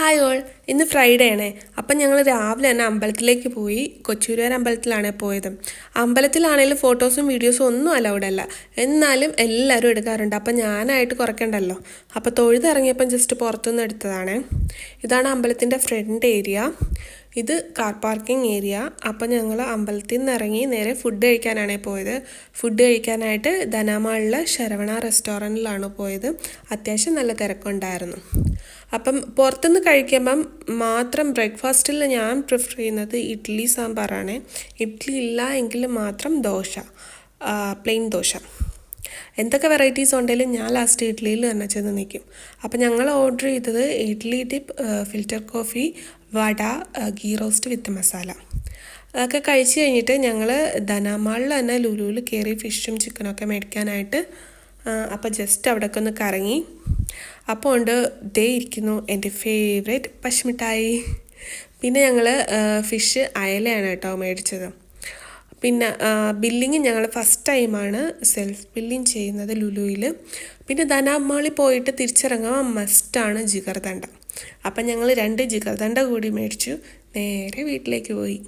Hi all ഇന്ന് Friday ആണ്. അപ്പം ഞങ്ങൾ രാവിലെ തന്നെ അമ്പലത്തിലേക്ക് പോയി കൊച്ചൂരുവർ അമ്പലത്തിലാണ് പോയത്. അമ്പലത്തിലാണെങ്കിലും ഫോട്ടോസും വീഡിയോസും ഒന്നും അലൗഡ് അല്ല. എന്നാലും എല്ലാവരും എടുക്കാറുണ്ട്. അപ്പം ഞാനായിട്ട് കുറയ്ക്കണ്ടല്ലോ. അപ്പോൾ തൊഴുതിറങ്ങിയപ്പം ജസ്റ്റ് പുറത്തുനിന്ന് എടുത്തതാണ്. ഇതാണ് അമ്പലത്തിന്റെ ഫ്രണ്ട് ഏരിയ ഇത് കാർ പാർക്കിംഗ് ഏരിയ. അപ്പം ഞങ്ങൾ അമ്പലത്തിൽ നിന്ന് ഇറങ്ങി നേരെ ഫുഡ് കഴിക്കാനാണ് പോയത്. ഫുഡ് കഴിക്കാനായിട്ട് ധനാമാളിലെ ശരവണ റെസ്റ്റോറന്റിലാണ് പോയത്. അത്യാവശ്യം നല്ല തിരക്കുണ്ടായിരുന്നു. അപ്പം പുറത്തുനിന്ന് കഴിക്കുമ്പം മാത്രം ബ്രേക്ക്ഫാസ്റ്റിൽ ഞാൻ പ്രിഫർ ചെയ്യുന്നത് ഇഡ്ഡലി സാമ്പാറാണ്. ഇഡ്ഡലി ഇല്ല എങ്കിൽ മാത്രം ദോശ പ്ലെയിൻ ദോശ. എന്തൊക്കെ വെറൈറ്റീസ് ഉണ്ടെങ്കിലും ഞാൻ ലാസ്റ്റ് ഇഡ്ഡലിയിൽ തന്നെ ചെന്ന് നിൽക്കും അപ്പം ഞങ്ങൾ ഓർഡർ ചെയ്തത് idli tip filter coffee vada ghee roast with masala അതൊക്കെ കഴിച്ച് കഴിഞ്ഞിട്ട് ഞങ്ങൾ ധനാമാളിൽ തന്നെ ലുലുവിൽ കയറി ഫിഷും ചിക്കനൊക്കെ മേടിക്കാനായിട്ട് അപ്പോൾ ജസ്റ്റ് അവിടെയൊക്കെ ഒന്ന് കറങ്ങി. അപ്പോൾ ഉണ്ട് ദേ ഇരിക്കുന്നു എന്റെ ഫേവറേറ്റ് പശുമിഠായി. പിന്നെ ഞങ്ങൾ ഫിഷ് അയലയാണ് കേട്ടോ മേടിച്ചത്. പിന്നെ ബില്ലിങ് ഞങ്ങൾ ഫസ്റ്റ് ടൈമാണ് സെൽഫ് ബില്ലിങ് ചെയ്യുന്നത് ലുലുവിൽ പിന്നെ ധനാമാളി പോയിട്ട് തിരിച്ചിറങ്ങാൻ മസ്റ്റാണ് ജിഗർദണ്ഡ അപ്പം ഞങ്ങൾ രണ്ട് ജിഗർദണ്ഡ കൂടി മേടിച്ചു. നേരെ വീട്ടിലേക്ക് പോയി.